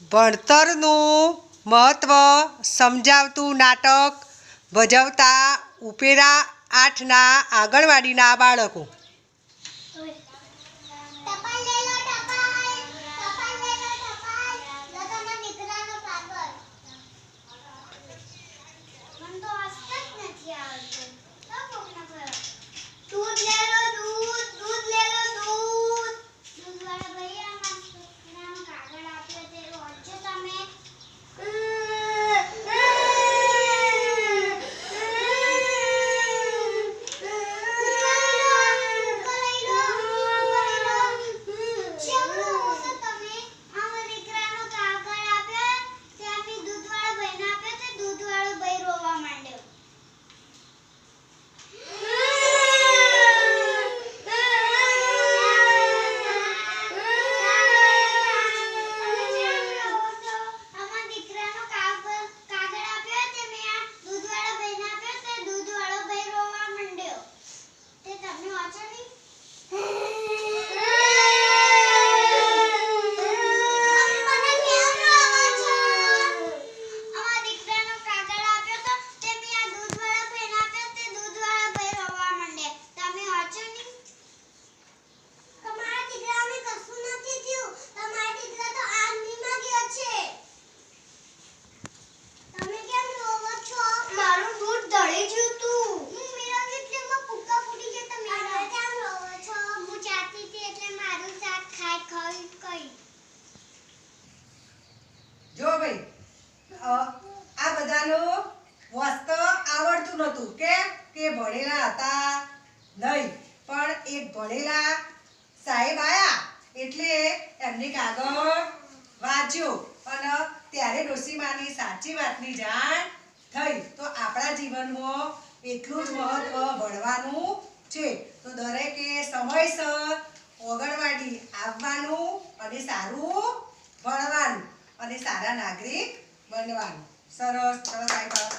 ભણતરનું મહત્ત્વ સમજાવતું નાટક ભજવતા ઉપેરા આઠના આંગણવાડીના બાળકો. આ બધાનું વસ્ત્ર આવડતું નહોતું. કે તે ભણેલા હતા નહીં. પણ એ ભણેલા સાહેબ આવ્યા એટલે એમની કાગળ વાંચ્યો અને ત્યારે ડોસીમાની સાચી વાતની જાણ થઈ. તો આપણા જીવનમાં એટલું જ મહત્વ ભણવાનું છે. તો દરેકે સમયસર ઓગણવાડી આવવાનું અને સારું ભણવાનું. અને સારા નાગરિક धन्यवाद सरस सरळ ऐका